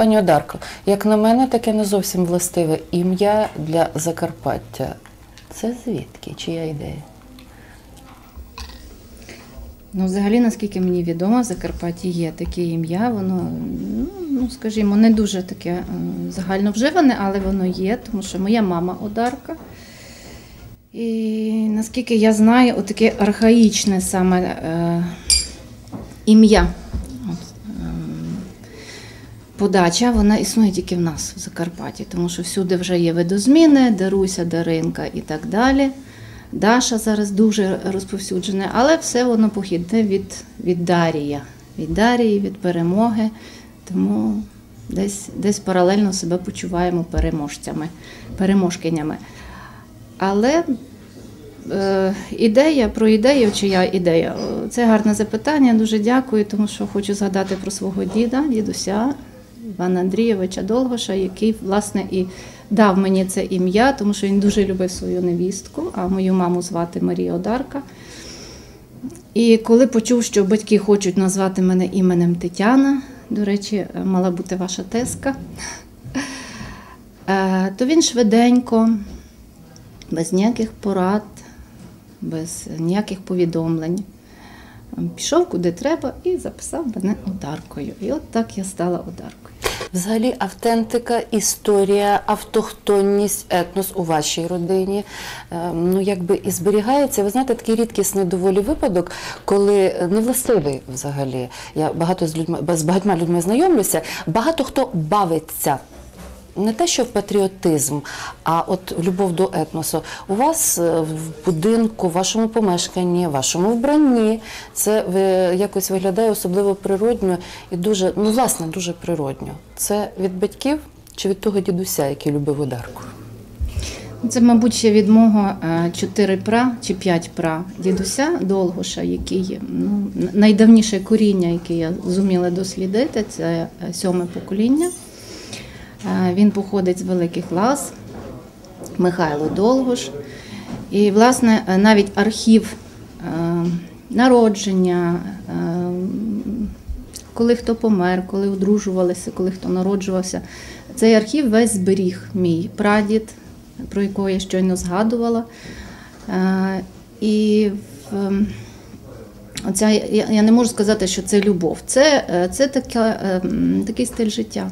Пані Одарко, як на мене, таке не зовсім властиве ім'я для Закарпаття. Це звідки? Чия ідея? Ну, взагалі, наскільки мені відомо, в Закарпатті є таке ім'я, воно, ну, скажімо, не дуже таке е, загально вживане, але воно є, тому що моя мама Одарка. І наскільки я знаю, отаке архаїчне саме е, ім'я. Подача, вона існує тільки в нас в Закарпатті, тому що всюди вже є видозміни, Даруся, Даринка і так далі. Даша зараз дуже розповсюджене, але все воно похідне від, від Дарія, від Дарії, від перемоги. Тому десь, десь паралельно себе почуваємо переможцями, переможкинями. Але е, ідея про ідею, чия ідея? Це гарне запитання. Дуже дякую, тому що хочу згадати про свого діда, дідуся Івана Андрійовича Долгоша, який власне і дав мені це ім'я, тому що він дуже любив свою невістку, а мою маму звати Марія Одарка. І коли почув, що батьки хочуть назвати мене іменем Тетяна, до речі, мала бути ваша теска, е, то він швиденько, без ніяких порад, без ніяких повідомлень. Пішов куди треба і записав мене Одаркою. І от так я стала Одаркою. Взагалі, автентика, історія, автохтонність, етнос у вашій родині е, ну якби і зберігається. Ви знаєте, такий рідкісний доволі випадок, коли е, невластивий взагалі. Я багато з людьми з багатьма людьми знайомлюся. Багато хто бавиться. Не те, що патріотизм, а от любов до етносу. У вас е, в будинку, в вашому помешканні, в вашому вбранні це якось виглядає особливо природньо і дуже, ну власне, дуже природньо. Це від батьків чи від того дідуся, який любив ударку? Це, мабуть, ще від мого е, чотири пра чи п'ять пра дідуся Долгоша, який ну, найдавніше коріння, яке я зуміла дослідити, це е, сьоме покоління. Е, Він походить з великих лас, Михайло Долгош. І, власне, е, навіть архів е, народження, коли хто помер, коли одружувалися, коли хто народжувався. Цей архів весь зберіг мій прадід, про якого я щойно згадувала. І оця, я, не можу сказати, що це любов. Це, це така, е, такий стиль життя.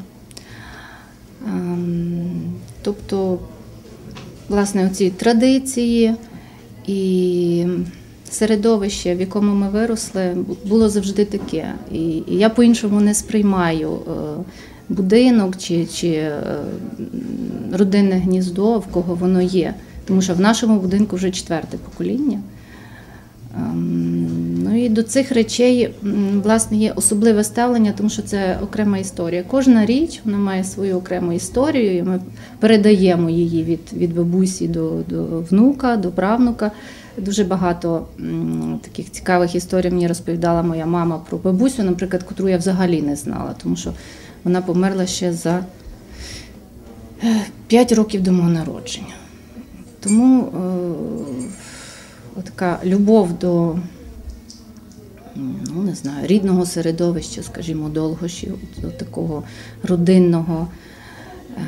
Ем, Тобто, власне, оці традиції і середовище, в якому ми виросли, було завжди таке. І я по-іншому не сприймаю е, будинок чи, чи е, родинне гніздо, в кого воно є. Тому що в нашому будинку вже четверте покоління. І до цих речей власне є особливе ставлення, тому що це окрема історія. Кожна річ вона має свою окрему історію, і ми передаємо її від, від бабусі до, до внука, до правнука. Дуже багато таких цікавих історій мені розповідала моя мама про бабусю, наприклад, котру я взагалі не знала, тому що вона померла ще за 5 років до мого народження. Тому е, така любов до ну, не знаю, рідного середовища, скажімо, Долгошів, до такого родинного, е,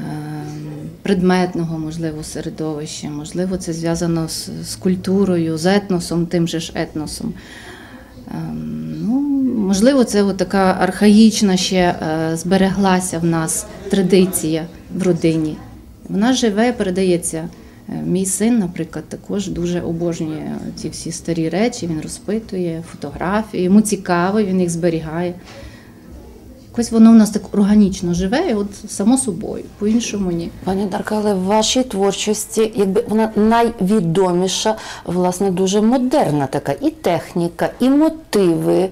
предметного, можливо, середовища. Можливо, це зв'язано з, культурою, з етносом, тим же ж етносом. Ем, Ну, можливо, це така архаїчна ще е, збереглася в нас традиція в родині. Вона живе, передається. Е, Мій син, наприклад, також дуже обожнює ці всі старі речі. Він розпитує фотографії, йому цікаво, він їх зберігає. Якось воно в нас так органічно живе, і от само собою, по-іншому ні. Пані Дарка, але в вашій творчості, якби вона найвідоміша, власне, дуже модерна така і техніка, і мотиви.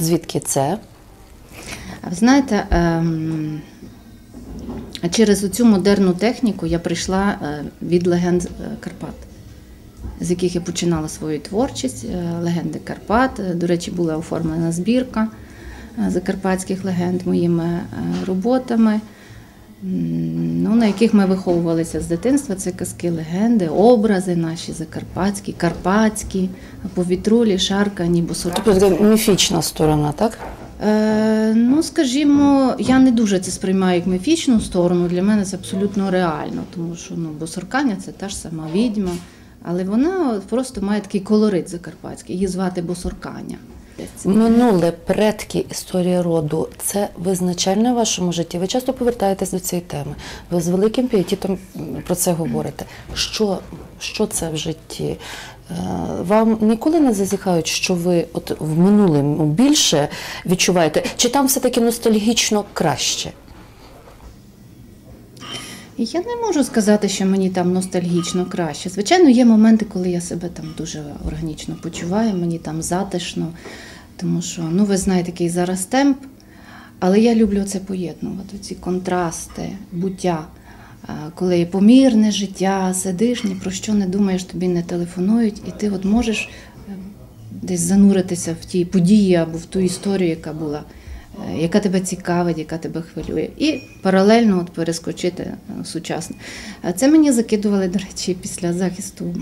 Звідки це? А ви знаєте, ем, через цю модерну техніку я прийшла е, від легенд е, Карпат, з яких я починала свою творчість. Е, Легенди Карпат. До речі, була оформлена збірка закарпатських легенд моїми роботами. Ну, на яких ми виховувалися з дитинства, це казки, легенди, образи наші закарпатські, карпатські, повітрулі, шаркані, босорки. Тобто міфічна сторона, так? Е, ну, скажімо, я не дуже це сприймаю як міфічну сторону. Для мене це абсолютно реально, тому що ну, босорканя це та ж сама відьма, але вона просто має такий колорит закарпатський. Її звати босорканя. Минуле предки історія роду це визначальне в вашому житті. Ви часто повертаєтесь до цієї теми. Ви з великим піетітом про це говорите. Що, що це в житті? Е, Вам ніколи не зазіхають, що ви от в минулому більше відчуваєте? Чи там все-таки ностальгічно краще? Я не можу сказати, що мені там ностальгічно краще. Звичайно, є моменти, коли я себе там дуже органічно почуваю, мені там затишно, тому що, ну ви знаєте, який зараз темп. Але я люблю це поєднувати, ці контрасти, буття. Коли є помірне життя, сидиш, ні про що не думаєш, тобі не телефонують, і ти от можеш е, десь зануритися в ті події або в ту історію, яка була, яка тебе цікавить, яка тебе хвилює. І паралельно от перескочити е, сучасне. Це мені закидували, до речі, після захисту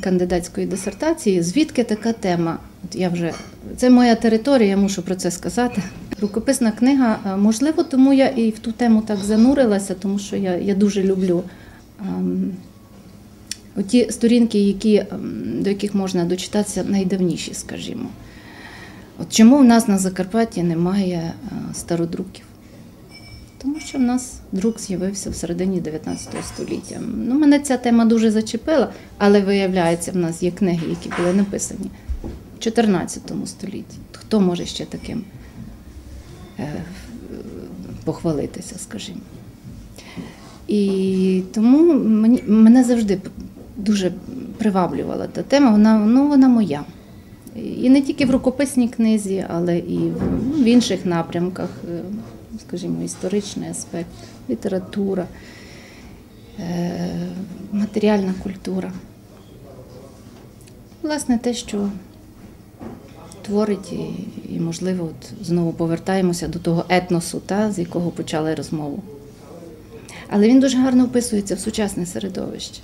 кандидатської дисертації. Звідки така тема? От я вже це моя територія, я мушу про це сказати. Рукописна книга, е, можливо, тому я і в ту тему так занурилася, тому що я, я дуже люблю. ем, Оті сторінки, які, ем, до яких можна дочитатися, найдавніші, скажімо. От чому в нас на Закарпатті немає е, стародруків? Тому що в нас друк з'явився в середині 19 століття. Ну, мене ця тема дуже зачепила, але виявляється, в нас є книги, які були написані в 14 столітті. Хто може ще таким е, похвалитися, скажімо? І тому мені, мене завжди дуже приваблювала та тема, вона, ну, вона моя. І не тільки в рукописній книзі, але і в, ну, інших напрямках, е, скажімо, історичний аспект, література, е, матеріальна культура. Власне, те, що творить, і, можливо, от знову повертаємося до того етносу, та, з якого почали розмову. Але він дуже гарно вписується в сучасне середовище.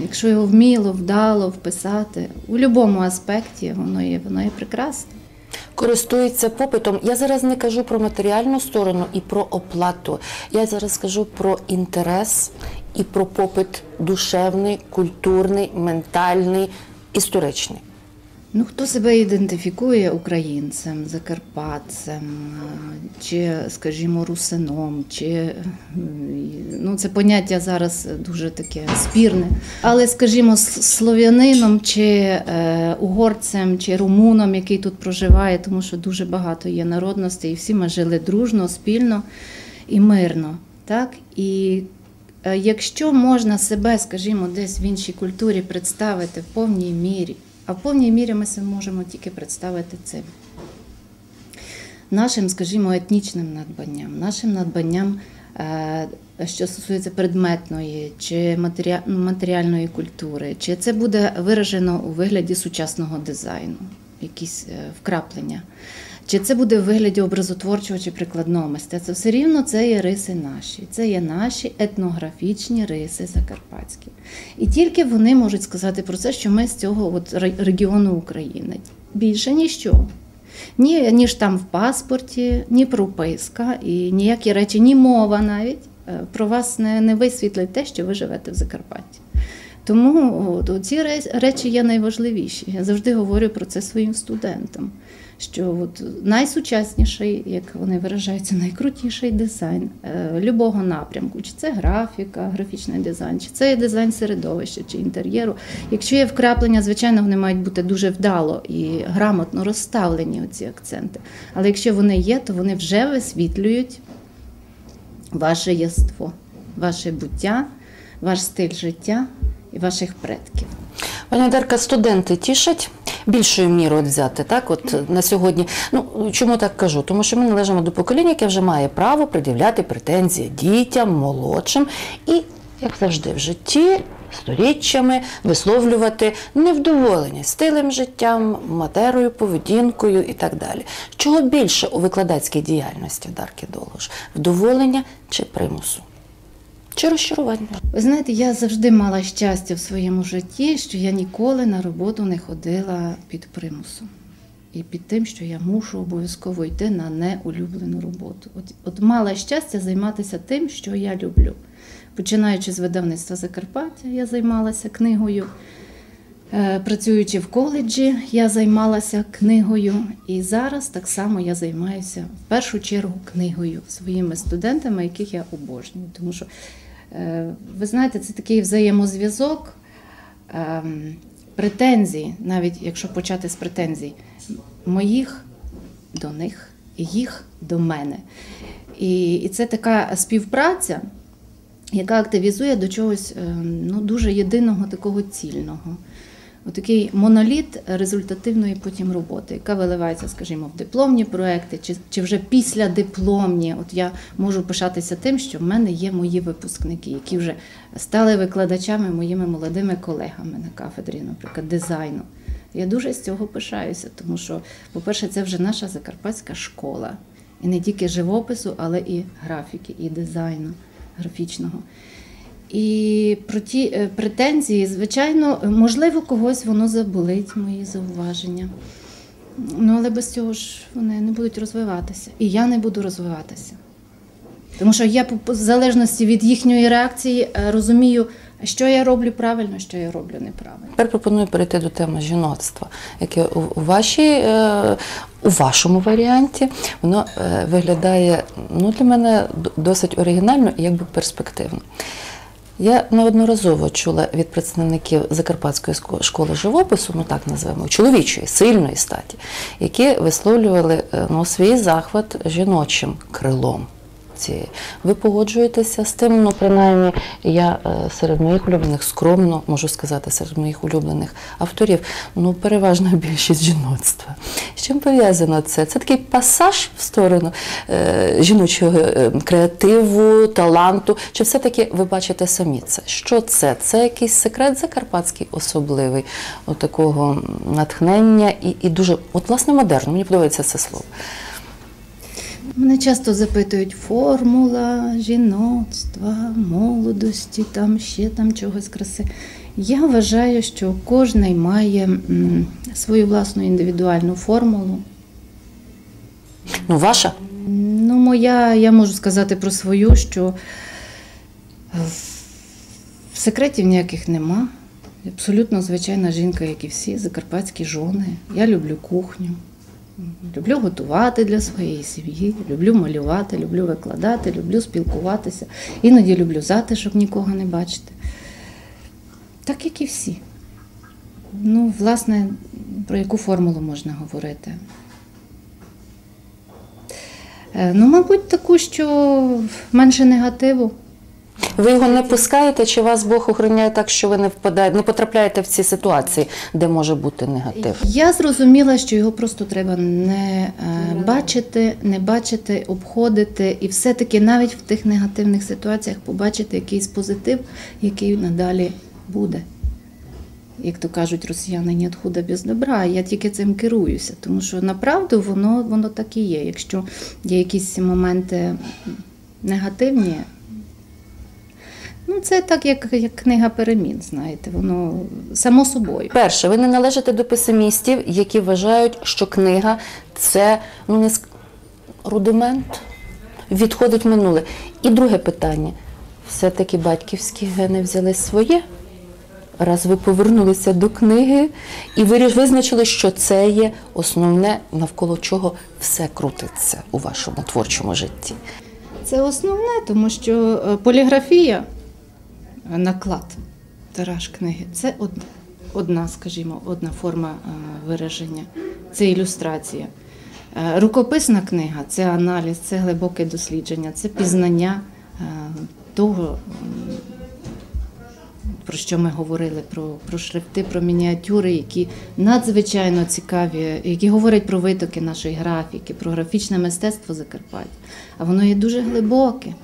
Якщо його вміло, вдало вписати, у будь-якому аспекті воно є, воно є прекрасне. користується попитом. Я зараз не кажу про матеріальну сторону і про оплату. Я зараз кажу про інтерес і про попит душевний, культурний, ментальний, історичний. Ну, хто себе ідентифікує українцем, закарпатцем, е, чи, скажімо, русином, чи е, ну, це поняття зараз дуже таке спірне. Але, скажімо, слов'янином, чи е, угорцем, чи румуном, який тут проживає, тому що дуже багато є народностей, і всі ми жили дружно, спільно і мирно. Так? І е, якщо можна себе, скажімо, десь в іншій культурі представити в повній мірі, а в повній мірі ми себе можемо тільки представити цим. Нашим, скажімо, етнічним надбанням, нашим надбанням, е, що стосується предметної чи матеріальної культури, чи це буде виражено у вигляді сучасного дизайну, якісь е, вкраплення, чи це буде в вигляді образотворчого чи прикладного мистецтва. Все рівно це є риси наші, це є наші етнографічні риси закарпатські. І тільки вони можуть сказати про це, що ми з цього от регіону України. Більше ніщо. Ні, ніж там в паспорті, ні прописка, і ніякі речі, ні мова навіть е, про вас не, не висвітлить те, що ви живете в Закарпатті. Тому от, ці речі є найважливіші. Я завжди говорю про це своїм студентам. Що от найсучасніший, як вони виражаються, найкрутіший дизайн е, любого напрямку, чи це графіка, графічний дизайн, чи це дизайн середовища чи інтер'єру. Якщо є вкраплення, звичайно, вони мають бути дуже вдало і грамотно розставлені ці акценти. Але якщо вони є, то вони вже висвітлюють ваше єство, ваше буття, ваш стиль життя і ваших предків. Пані Дарка, студенти тішать більшою мірою взяти, так? От на сьогодні. Ну чому так кажу? Тому що ми належимо до покоління, яке вже має право пред'являти претензії дітям, молодшим і, як завжди, в житті. Сторіччями висловлювати невдоволення стилем життям, матерою, поведінкою і так далі. Чого більше у викладацькій діяльності Дарки Долуш? Вдоволення чи примусу? Чи розчарування? Ви знаєте, я завжди мала щастя в своєму житті, що я ніколи на роботу не ходила під примусом. і під тим, що я мушу обов'язково йти на неулюблену роботу. От, от мала щастя займатися тим, що я люблю. Починаючи з видавництва Закарпаття, я займалася книгою. Е, Працюючи в коледжі, я займалася книгою, і зараз так само я займаюся в першу чергу книгою своїми студентами, яких я обожнюю. Тому що, е, ви знаєте, це такий взаємозв'язок, ем, претензій, навіть якщо почати з претензій, моїх до них, і їх до мене. І, і це така співпраця, яка активізує до чогось ем, ну, дуже єдиного такого цільного. Отакий моноліт результативної потім роботи, яка виливається, скажімо, в дипломні проекти, чи, чи вже після дипломні. От я можу пишатися тим, що в мене є мої випускники, які вже стали викладачами моїми молодими колегами на кафедрі, наприклад, дизайну. Я дуже з цього пишаюся, тому що, по-перше, це вже наша закарпатська школа. І не тільки живопису, але і графіки, і дизайну графічного. І про ті е, претензії, звичайно, можливо, когось воно заболить, мої зауваження. Ну, але без цього ж вони не будуть розвиватися. І я не буду розвиватися. Тому що я, в залежності від їхньої реакції, е, розумію, що я роблю правильно, що я роблю неправильно. Тепер пропоную перейти до теми жіноцтва, яке у вашій, е, у вашому варіанті воно виглядає ну, для мене досить оригінально і якби перспективно. Я неодноразово чула від представників Закарпатської школи живопису, ну так називаємо, чоловічої, сильної статі, які висловлювали е, ну, свій захват жіночим крилом. Цієї. Ви погоджуєтеся з тим, ну принаймні я е, серед моїх улюблених скромно можу сказати, серед моїх улюблених авторів, ну переважна більшість жіноцтва. З чим пов'язано це? Це такий пасаж в сторону е, жіночого е, креативу, таланту. Чи все-таки ви бачите самі це? Що це? Це якийсь секрет закарпатський особливий, от натхнення і, і дуже, от власне модерно, мені подобається це слово. Мене часто запитують формула жіноцтва, молодості, там ще там чогось краси. Я вважаю, що кожен має свою власну індивідуальну формулу. Ну, ваша? Ну, моя, я можу сказати про свою, що в- секретів ніяких нема. Абсолютно звичайна жінка, як і всі, закарпатські жони. Я люблю кухню. Люблю готувати для своєї сім'ї, люблю малювати, люблю викладати, люблю спілкуватися. Іноді люблю затишок нікого не бачити. Так, як і всі. Ну, власне, про яку формулу можна говорити? Е, Ну, мабуть, таку, що менше негативу. Ви його не пускаєте, чи вас Бог охороняє так, що ви не впадаєте, не потрапляєте в ці ситуації, де може бути негатив? Я зрозуміла, що його просто треба не е, бачити, не бачити, обходити, і все-таки навіть в тих негативних ситуаціях побачити якийсь позитив, який надалі буде. Як то кажуть росіяни, ні худа без добра. Я тільки цим керуюся, тому що направду воно, воно так і є. Якщо є якісь моменти негативні, ну це так, як, як книга перемін, знаєте, воно само собою. Перше, ви не належите до песимістів, які вважають, що книга це ну не ск- рудимент, відходить минуле. І друге питання: все-таки батьківські гени взяли своє. Раз ви повернулися до книги і ви визначили, що це є основне, навколо чого все крутиться у вашому творчому житті. Це основне, тому що е, поліграфія, наклад, тираж книги це одна, скажімо, одна форма е, вираження, це ілюстрація. Е, Рукописна книга це аналіз, це глибоке дослідження, це пізнання е, того, про що ми говорили, про, про шрифти, про мініатюри, які надзвичайно цікаві, які говорять про витоки нашої графіки, про графічне мистецтво Закарпаття. А воно є дуже глибоке.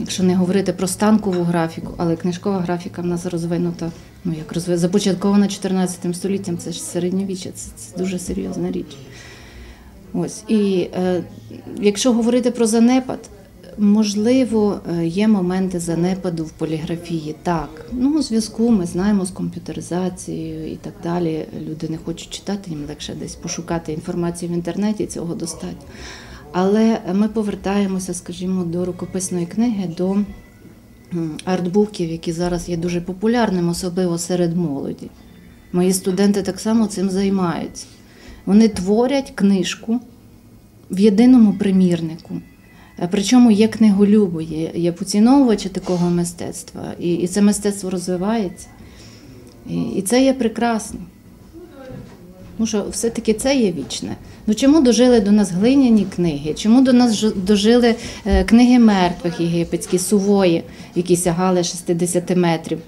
Якщо не говорити про станкову графіку, але книжкова графіка в нас розвинута, ну як розви... започаткована 14 століттям, це ж середньовіччя, це, це дуже серйозна річ. Ось. І е, якщо говорити про занепад, Можливо, е, є моменти занепаду в поліграфії. Так, ну у зв'язку ми знаємо з комп'ютеризацією і так далі. Люди не хочуть читати, їм легше десь пошукати інформацію в інтернеті, цього достатньо. Але ми повертаємося, скажімо, до рукописної книги, до артбуків, які зараз є дуже популярними, особливо серед молоді. Мої студенти так само цим займаються. Вони творять книжку в єдиному примірнику. Е, Причому є книголюби, є, є поціновувачі такого мистецтва, і, і це мистецтво розвивається. І, і це є прекрасно. Тому що все-таки це є вічне. Ну чому дожили до нас глиняні книги? Чому до нас дожили е, книги мертвих єгипетські, сувої, які сягали 60 метрів?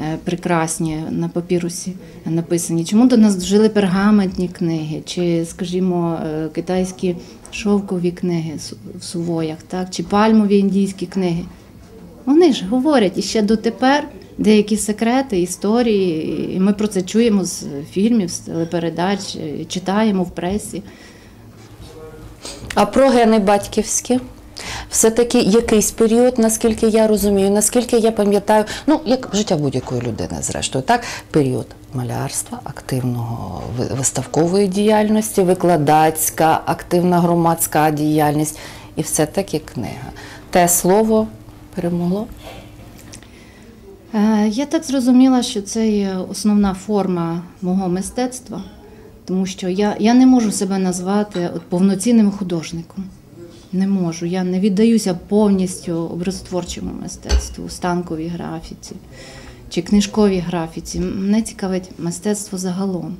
е, Прекрасні на папірусі написані. Чому до нас дожили пергаментні книги, чи, скажімо, е, китайські шовкові книги в сувоях, так? чи пальмові індійські книги? Вони ж говорять іще дотепер деякі секрети, історії, і ми про це чуємо з фільмів, з телепередач, читаємо в пресі. А про гени батьківські? Все-таки якийсь період, наскільки я розумію, наскільки я пам'ятаю, ну як життя будь-якої людини, зрештою, так, період малярства, активного виставкової діяльності, викладацька, активна громадська діяльність і все-таки книга. Те слово перемогло. Е, Я так зрозуміла, що це є основна форма мого мистецтва, тому що я, я не можу себе назвати от повноцінним художником. Не можу. Я не віддаюся повністю образотворчому мистецтву, станковій графіці чи книжковій графіці. Мене цікавить мистецтво загалом.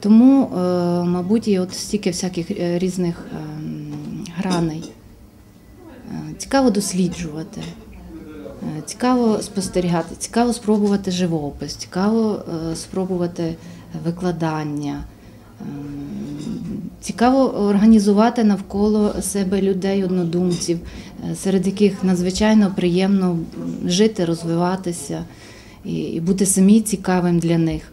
Тому, е, мабуть, є от стільки всяких е, різних ем, граней. Цікаво досліджувати. Е, Цікаво спостерігати, цікаво спробувати живопис, цікаво е, спробувати викладання. Ем, Цікаво організувати навколо себе людей, однодумців, е, серед яких надзвичайно приємно жити, розвиватися і бути самі цікавим для них.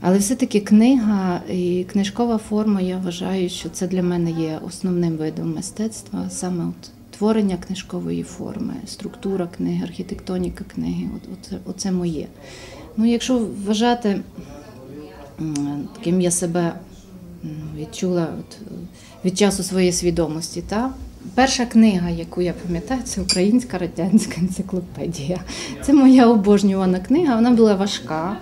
Але все-таки книга і книжкова форма, я вважаю, що це для мене є основним видом мистецтва, саме от творення книжкової форми, структура книги, архітектоніка книги. От, оце моє. Ну, якщо вважати, ким я себе відчула от, від часу своєї свідомості, та? Перша книга, яку я пам'ятаю, це українська радянська енциклопедія. Це моя обожнювана книга, вона була важка.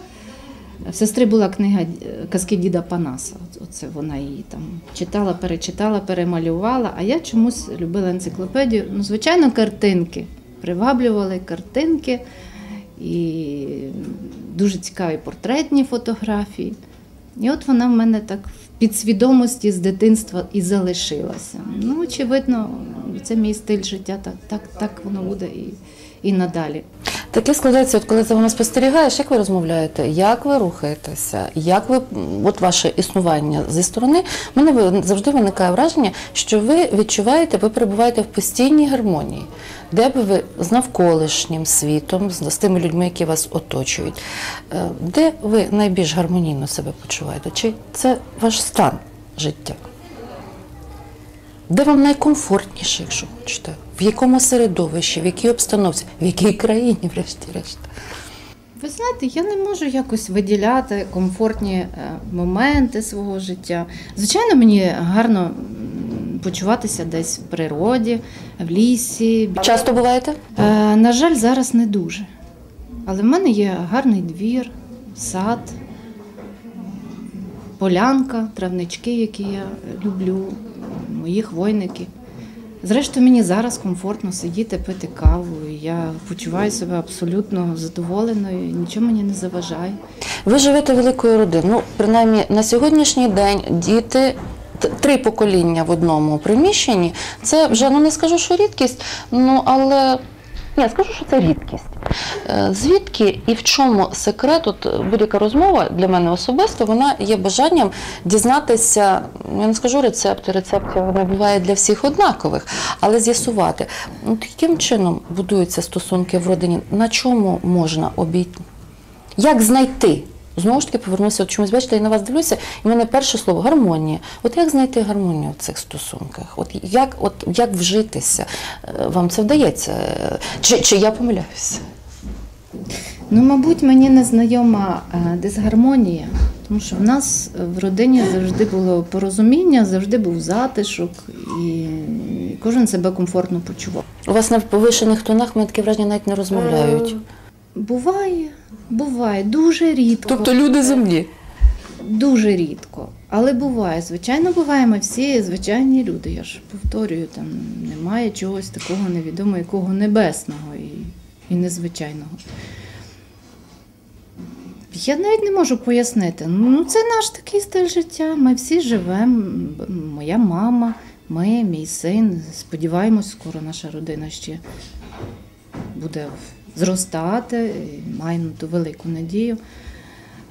В сестри була книга е, казки діда Панаса. Оце вона її там читала, перечитала, перемалювала. А я чомусь любила енциклопедію. Ну, звичайно, картинки. Приваблювали картинки і дуже цікаві портретні фотографії. І от вона в мене так в підсвідомості з дитинства і залишилася. Ну, очевидно, це мій стиль життя, так, так, так воно буде і, і надалі. Таке складається, от коли за вами спостерігаєш, як ви розмовляєте, як ви рухаєтеся, як ви от ваше існування зі сторони, в мене завжди виникає враження, що ви відчуваєте, ви перебуваєте в постійній гармонії, де би ви з навколишнім світом, з, з тими людьми, які вас оточують, Е, де ви найбільш гармонійно себе почуваєте? Чи це ваш стан життя? Де вам найкомфортніше, якщо хочете? В якому середовищі, в якій обстановці, в якій країні, врешті-решт? Ви знаєте, я не можу якось виділяти комфортні е, моменти свого життя. Звичайно, мені гарно почуватися десь в природі, в лісі. Часто буваєте? Е, На жаль, зараз не дуже. Але в мене є гарний двір, сад, полянка, травнички, які я люблю, мої хвойники. Зрештою, мені зараз комфортно сидіти, пити каву. Я почуваю себе абсолютно задоволеною, нічого мені не заважає. Ви живете великою родиною. Ну, принаймні на сьогоднішній день діти. Три покоління в одному приміщенні це вже ну не скажу, що рідкість, ну але ні, скажу, що це рідкість. Е, Звідки і в чому секрет? От е, будь-яка розмова для мене особисто, вона є бажанням дізнатися. Я не скажу рецепти, рецептів вона буває для всіх однакових, але з'ясувати, яким чином будуються стосунки в родині, на чому можна обійти. Як знайти Знову ж таки повернуся, от чомусь бачите, я на вас дивлюся, і в мене перше слово гармонія. От як знайти гармонію в цих стосунках? От як, от як вжитися? Е, Вам це вдається? Е, Чи, чи я помиляюся? Ну, мабуть, мені не знайома е, дисгармонія, тому що в нас в родині завжди було порозуміння, завжди був затишок, і кожен себе комфортно почував. У вас на повишених тонах ми таке враження навіть не розмовляють. Буває, буває, дуже рідко. Тобто люди землі. Дуже рідко. Але буває. Звичайно, буває, ми всі звичайні люди. Я ж повторюю, там немає чогось такого невідомого, якого небесного і, і незвичайного. Я навіть не можу пояснити. Ну, це наш такий стиль життя. Ми всі живемо. Моя мама, ми, мій син. Сподіваємось, скоро наша родина ще буде зростати. Маємо ту велику надію.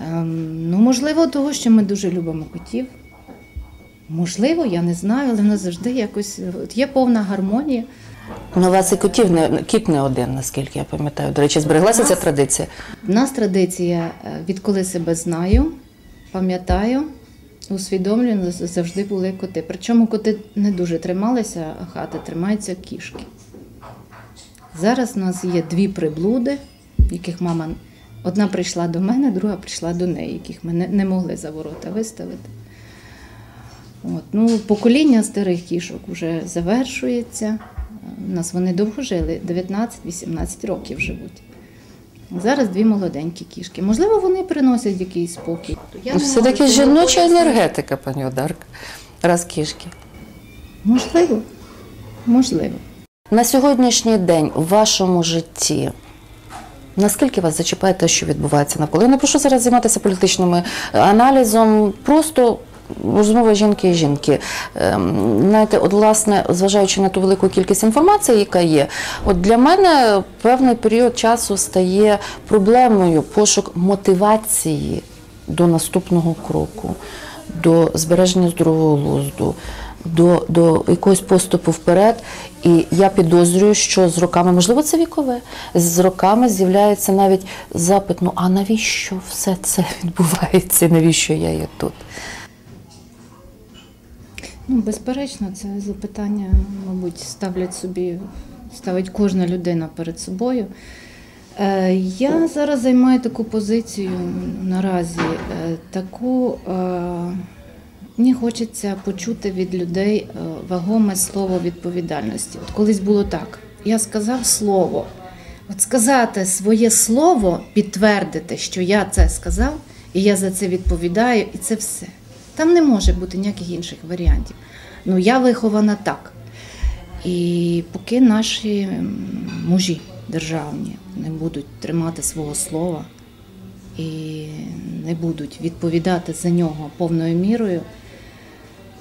Ем, ну, можливо, того, що ми дуже любимо котів. Можливо, я не знаю, але в нас завжди якось от є повна гармонія. Ну, у вас і котів не кіт не один, наскільки я пам'ятаю. До речі, збереглася ця традиція. У нас традиція, е, відколи себе знаю, пам'ятаю, усвідомлюю, завжди були коти. Причому коти не дуже трималися а хати, тримаються кішки. Зараз у нас є дві приблуди, яких мама одна прийшла до мене, друга прийшла до неї, яких ми не, могли за ворота виставити. От, ну, покоління старих кішок вже завершується. У нас вони довго жили, 19-18 років живуть. Зараз дві молоденькі кішки. Можливо, вони приносять якийсь спокій. Я Все-таки жіноча енергетика, пані Одарка. Раз кішки. Можливо. Можливо. На сьогоднішній день в вашому житті. Наскільки вас зачіпає те, що відбувається навколо? Я не прошу зараз займатися політичним е, аналізом, просто розмова жінки і жінки. Ем, Знаєте, от, власне, зважаючи на ту велику кількість інформації, яка є, от для мене певний період часу стає проблемою пошук мотивації до наступного кроку, до збереження здорового глузду, до, до якогось поступу вперед. І я підозрюю, що з роками, можливо, це вікове, з роками з'являється навіть запит: ну а навіщо все це відбувається? Навіщо я є тут? Ну, безперечно, це запитання, мабуть, ставлять собі, ставить кожна людина перед собою. Е, Я зараз займаю таку позицію наразі, е, таку е, мені хочеться почути від людей е, вагоме слово відповідальності. От колись було так: я сказав слово. От сказати своє слово, підтвердити, що я це сказав, і я за це відповідаю, і це все. Там не може бути ніяких інших варіантів. Ну, я вихована так. І поки наші мужі державні не будуть тримати свого слова і не будуть відповідати за нього повною мірою,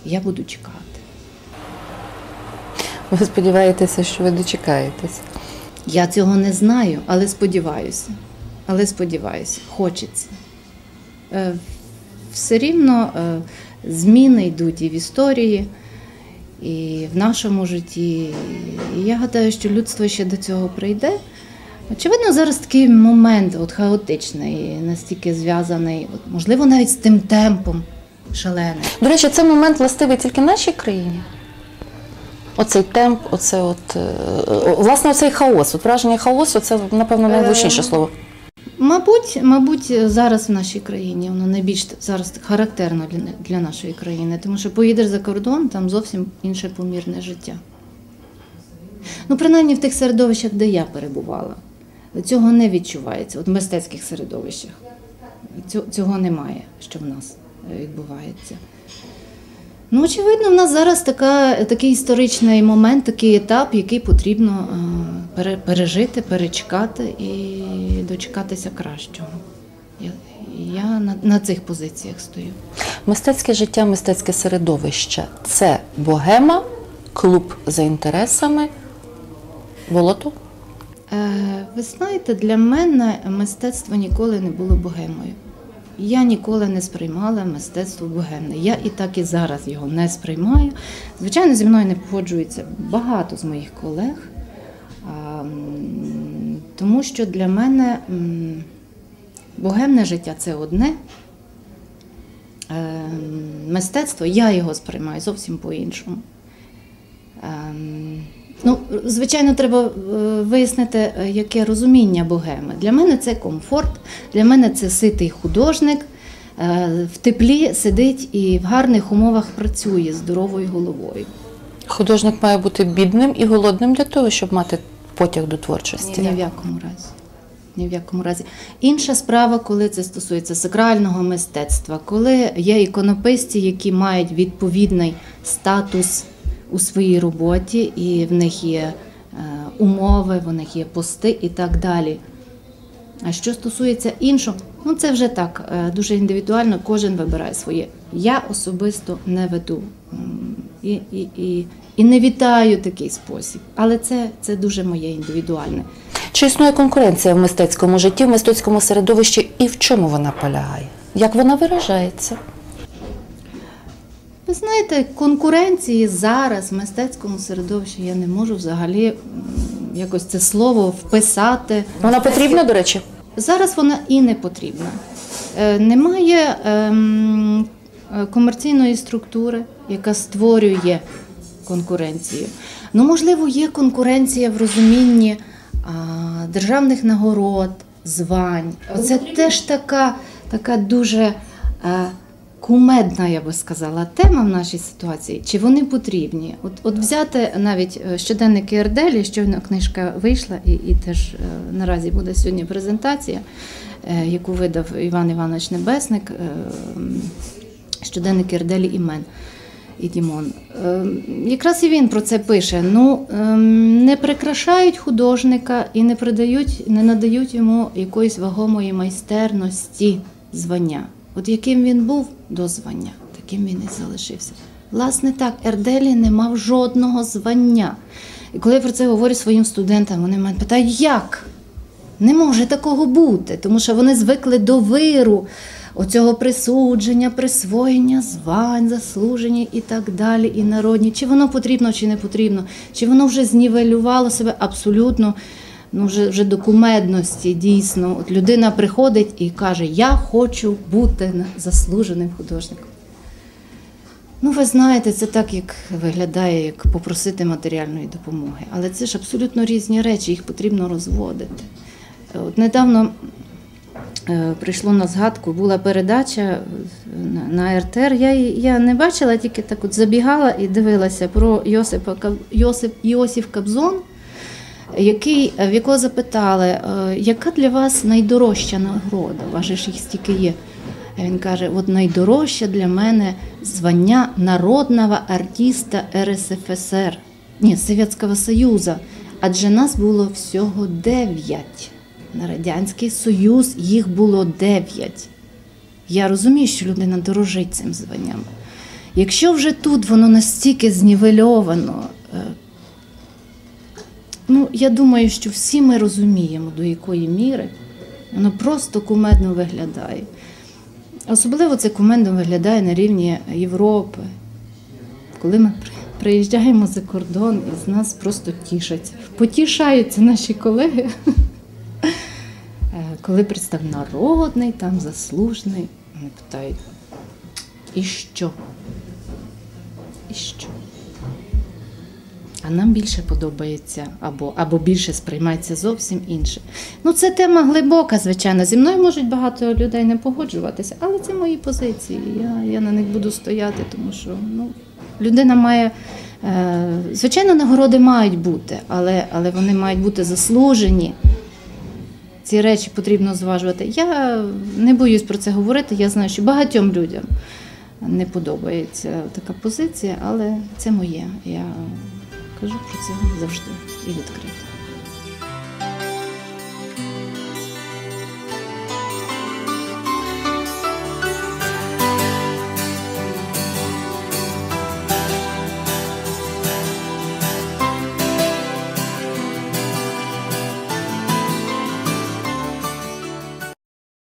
я буду чекати. Ви сподіваєтеся, що ви дочекаєтесь? Я цього не знаю, але сподіваюся. Але сподіваюся, хочеться. Е, Все рівно е, зміни йдуть і в історії, і в нашому житті. І я гадаю, що людство ще до цього прийде. Очевидно, зараз такий момент от, хаотичний, настільки зв'язаний, можливо, навіть з тим темпом шаленим. До речі, цей момент властивий тільки нашій країні. Оцей темп, оце от, е, власне, оцей хаос. От враження хаосу це, напевно, найвлучніше Е, слово. Мабуть, мабуть, зараз в нашій країні воно найбільш зараз характерно для, для нашої країни, тому що поїдеш за кордон, там зовсім інше помірне життя. Ну, принаймні в тих середовищах, де я перебувала, цього не відчувається, от в мистецьких середовищах. Цього, немає, що в нас відбувається. Ну, очевидно, в нас зараз така, такий історичний момент, такий етап, який потрібно е, пере- пережити, перечекати і дочекатися кращого. Я, я на, на цих позиціях стою. Мистецьке життя, мистецьке середовище це богема, клуб за інтересами, волото. Е, ви знаєте, для мене мистецтво ніколи не було богемою. Я ніколи не сприймала мистецтво богемне. Я і так і зараз його не сприймаю. Звичайно, зі мною не погоджується багато з моїх колег, тому що для мене Богемне життя це одне. Ем, Мистецтво, я його сприймаю зовсім по-іншому. Ну, звичайно, треба е, вияснити, е, яке розуміння богеми. Для мене це комфорт, для мене це ситий художник, е, в теплі сидить і в гарних умовах працює з здоровою головою. Художник має бути бідним і голодним для того, щоб мати потяг до творчості. Ні в якому разі. Ні в якому разі. Інша справа, коли це стосується сакрального мистецтва, коли є іконописці, які мають відповідний статус у своїй роботі, і в них є е, умови, в них є пости і так далі. А що стосується іншого, ну це вже так, е, дуже індивідуально, кожен вибирає своє. Я особисто не веду і, і, і, і не вітаю такий спосіб. Але це, це дуже моє індивідуальне. Чи існує конкуренція в мистецькому житті, в мистецькому середовищі, і в чому вона полягає? Як вона виражається? Ви знаєте, конкуренції зараз в мистецькому середовищі я не можу взагалі якось це слово вписати. Вона потрібна, до речі? Зараз вона і не потрібна. Е, Немає ем, е, комерційної структури, яка створює конкуренцію. Ну, можливо, є конкуренція в розумінні а, державних нагород, звань. Це теж така, така дуже е, кумедна, я би сказала, тема в нашій ситуації. Чи вони потрібні? От, от взяти навіть е, щоденники Ерделі, щойно книжка вийшла, і, і теж е, наразі буде сьогодні презентація, е, яку видав Іван Іванович Небесник. Щоденники Ерделі імен і Дімон. Якраз і він про це пише. Ну, ем, не прикрашають художника і не придають, не надають йому якоїсь вагомої майстерності звання. От яким він був до звання, таким він і залишився. Власне так, Ерделі не мав жодного звання. І коли я про це говорю своїм студентам, вони мене питають, як? Не може такого бути, тому що вони звикли до виру, оцього присудження, присвоєння звань, заслужені і так далі, і народні. Чи воно потрібно, чи не потрібно, чи воно вже знівелювало себе абсолютно ну, вже, вже до кумедності, дійсно. От людина приходить і каже: Я хочу бути заслуженим художником. Ну, ви знаєте, це так, як виглядає, як попросити матеріальної допомоги. Але це ж абсолютно різні речі, їх потрібно розводити. От недавно е, прийшло на згадку, була передача на, РТР. Я, я не бачила, тільки так от забігала і дивилася про Йосипа, Йосип, Йосиф Кобзон, який, в якого запитали, е, яка для вас найдорожча нагорода? У вас їх стільки є. Він каже: от найдорожче для мене звання народного артиста РСФСР, ні, Совєтського Союзу. Адже нас було всього дев'ять. На Радянський Союз їх було дев'ять. Я розумію, що людина дорожить цим званням. Якщо вже тут воно настільки знівельовано, е, ну я думаю, що всі ми розуміємо, до якої міри воно просто кумедно виглядає. Особливо це кумедно виглядає на рівні Європи. Коли ми приїжджаємо за кордон і з нас просто тішаться. Потішаються наші колеги, коли представ народний, там заслужений. Вони питають, і що? І що? А нам більше подобається або, або більше сприймається зовсім інше. Ну, це тема глибока, звичайно. Зі мною можуть багато людей не погоджуватися, але це мої позиції. Я, я на них буду стояти, тому що ну, людина має. Е, звичайно, нагороди мають бути, але, але вони мають бути заслужені. Ці речі потрібно зважувати. Я не боюсь про це говорити. Я знаю, що багатьом людям не подобається така позиція, але це моє. Я кажу про це завжди і відкрито.